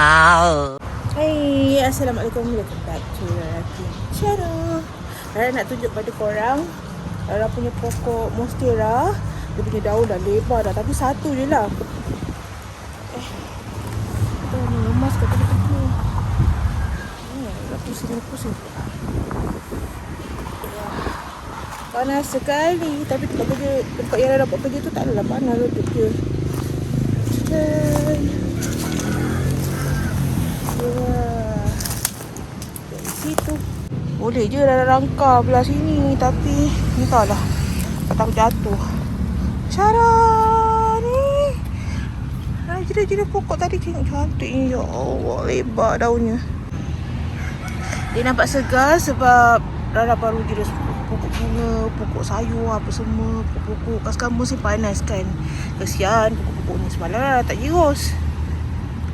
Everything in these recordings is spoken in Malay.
Hai, Assalamualaikum. Welcome back to Rara King Channel. Rara nak tunjuk pada korang Rara punya pokok monstera Dia punya daun dah lebar dah Tapi satu je lah. Eh Oh lemas kat tadi tu. Hmm, Rara pusing-pusing. Panas sekali Tapi tempat kerja Tempat yang Rara dapat kerja tu tak adalah panas dia Dan Dari situ. Boleh je dalam rangka belah sini. Tapi entahlah. Tak takut jatuh. Syara ni. Jeda-jeda pokok tadi tengok cantik ni. Ya Allah, lebar daunnya. Dia nampak segar sebab Rara baru jeda pokok bunga, pokok sayur apa semua, pokok-pokok. Sekarang musim panas kan. Kesian pokok-pokok ni semalam tak jirus.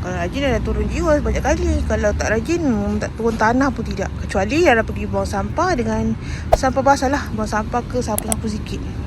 Kalau rajin dah turun jiwa banyak kali. Kalau tak rajin tak turun tanah pun tidak. Kecuali ada pergi buang sampah dengan sampah basah lah. Buang sampah ke sapu-sapu sikit.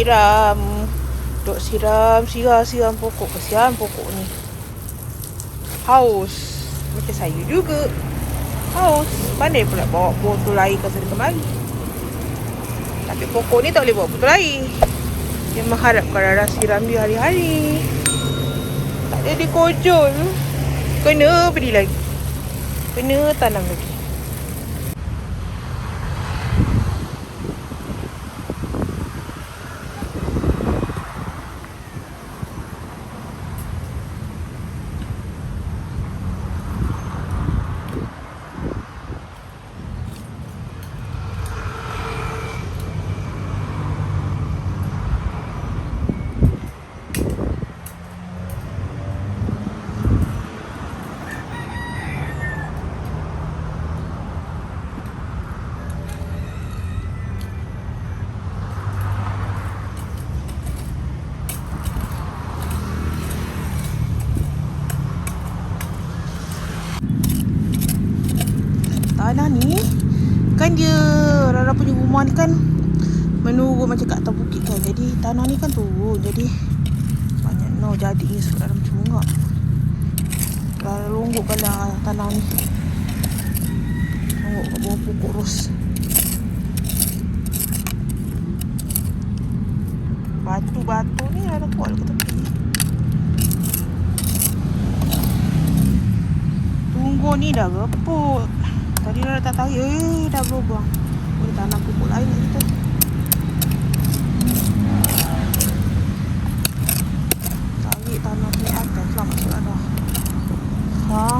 Siram. Duk siram, siram, siram pokok. Kesian pokok ni. Haus. Macam saya juga. Haus. Pandai pula bawa botol air ke sana kemari. Tapi pokok ni tak boleh bawa botol air. Dia mengharapkan Rara siram dia hari-hari. Tak ada dikojol. Kena beri lagi. Kena tanam lagi. tanah ni kan dia Rara punya rumah ni kan menurun macam kat atas bukit kan. Jadi tanah ni kan turun. Jadi banyak no jadi ni sekarang macam bunga Rara longgokkan lah tanah ni. Longgok kat bawah pokok ros. Batu-batu ni Rara kuat ke tepi. Tunggu ni dah reput Tadi dah tak tahu. Eh dah berubah Boleh tanam pupuk lain kat situ Tarik tanam di atas lah masalah dah Ha?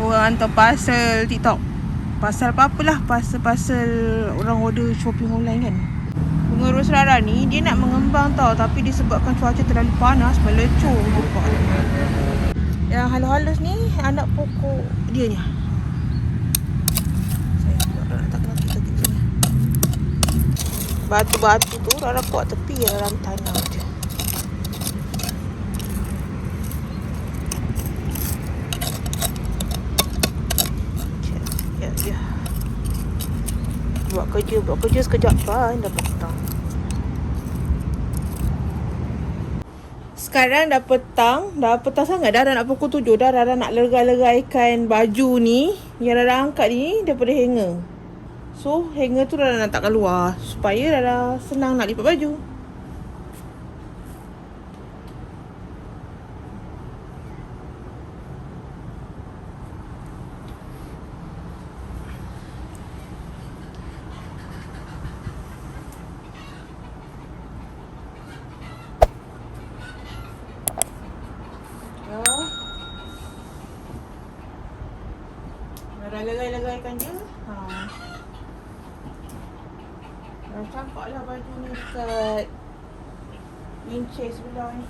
Orang hantar parcel TikTok. Pasal apa-apalah Pasal-pasal Orang order shopping online kan Pengurus Rara ni dia nak mengembang tau tapi disebabkan cuaca terlalu panas melecur pokok. Yang halus-halus ni anak pokok dia ni. Batu-batu tu Rara kuat tepi dalam tanah je. Buat kerja, buat kerja sekejap kan dah petang. Sekarang dah petang, dah petang sangat. Dah, dah nak pukul tujuh. Dah Rara nak legai-legaikan baju ni. Yang Rara angkat ni daripada hanger. So hanger tu Rara nak letak keluar. Supaya Rara senang nak lipat baju Ya. Rara legai-legaikan je. Ha. Rara campaklah baju ni dekat winches sebelah ni.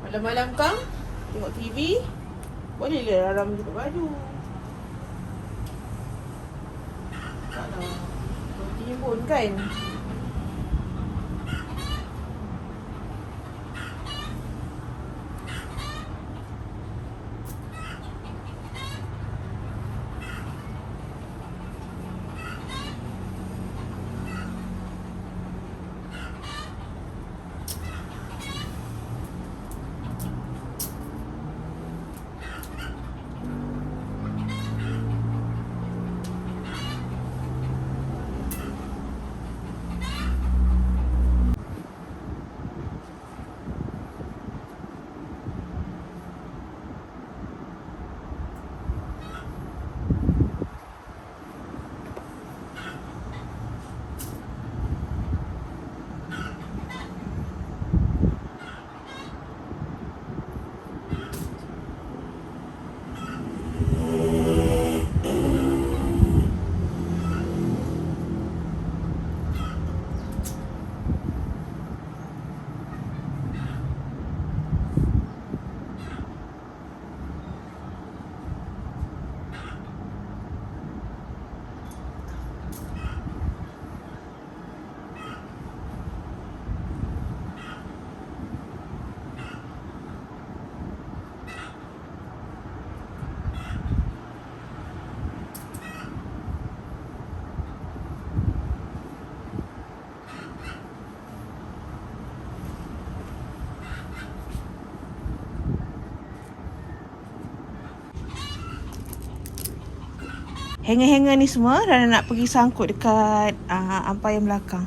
Malam-malam kang tengok TV. Boleh le Rara menjemput baju. Taklah. Timbun kan. Hanger-hanger ni semua Rana nak pergi sangkut dekat uh, ampai yang belakang.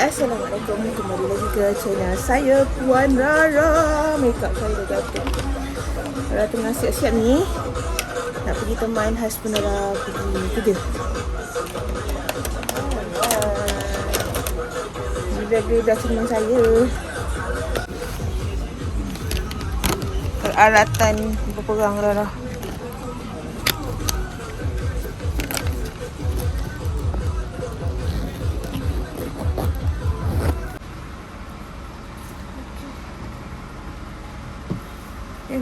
Assalamualaikum. Kembali lagi ke channel saya Puan Rara. Makeup saya dah jatuh. Rara tengah siap-siap ni. Nak pergi teman husband Rara pergi kerja Ini beg-beg senang saya. Peralatan berperang Rara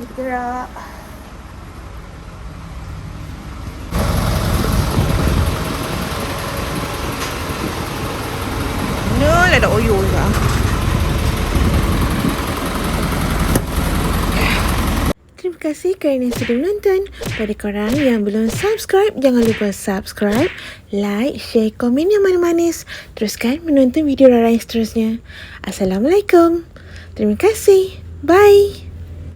bergerak Mana lah ada oyo juga kasih kerana sudah menonton. Pada korang yang belum subscribe, jangan lupa subscribe, like, share, komen yang manis-manis. Teruskan menonton video Rara yang seterusnya. Assalamualaikum. Terima kasih. Bye.